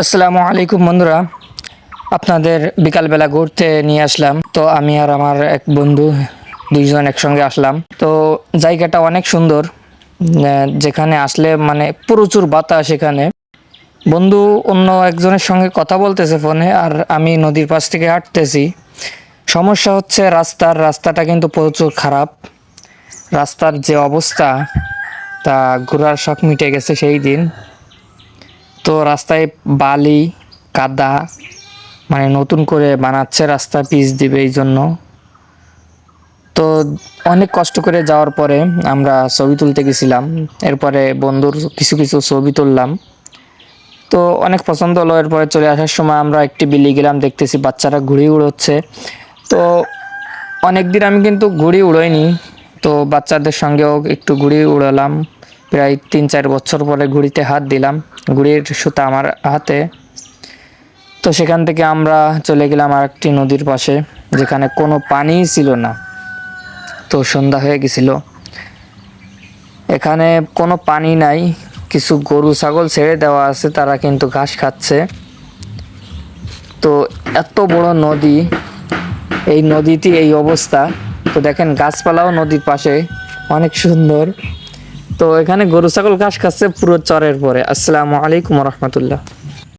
আসসালামু আলাইকুম বন্ধুরা। আপনাদের বিকালবেলা ঘুরতে নিয়ে আসলাম। তো আমি আর আমার এক বন্ধু দুইজন একসঙ্গে আসলাম। তো জায়গাটা অনেক সুন্দর। যেখানে আসলে মানে প্রচুর বাতাস এখানে। বন্ধু অন্য একজনের সঙ্গে কথা বলতেছে ফোনে আর আমি নদীর পাশ থেকে হাঁটতেছি। সমস্যা হচ্ছে রাস্তার রাস্তাটা কিন্তু প্রচুর খারাপ। রাস্তার যে অবস্থা, তা ঘোরার শখ মিটে গেছে সেই দিন। তো রাস্তায় বালি, কাদা মানে নতুন করে বানাচ্ছে রাস্তা পিচ দিবে এই জন্য। তো অনেক কষ্ট করে যাওয়ার পরে আমরা ছবি তুলতে গেছিলাম। এরপরে বন্ধুর কিছু কিছু ছবি তুললাম। তো অনেক পছন্দ হলো। এরপরে চলে আসার সময় আমরা একটি বিলি গেলাম, দেখতেছি বাচ্চারা ঘুড়ি উড়োচ্ছে। তো অনেক দিন আমি কিন্তু ঘুড়ি উড়োইনি। তো বাচ্চাদের সঙ্গেও একটু ঘুড়ি উড়ালাম। প্রায় তিন চার বছর পরে ঘুড়িতে হাত দিলাম। ঘুড়ির সুতা আমার হাতে। তো সেখান থেকে আমরা চলে গেলাম আর একটি নদীর পাশে, যেখানে কোনো পানিই ছিল না। তো সন্ধ্যা হয়ে গেছিল। এখানে কোনো পানি নাই, কিছু গরু, ছাগল ছেড়ে দেওয়া আছে, তারা কিন্তু ঘাস খাচ্ছে। তো এত বড় নদী, এই নদীটি এই অবস্থা। তো দেখেন, গাছপালাও নদীর পাশে, অনেক সুন্দর। তো এখানে গরু ছাগল ঘাস খাচ্ছে পুরো চরের পরে। আসসালামু আলাইকুম রহমতুল্লাহ।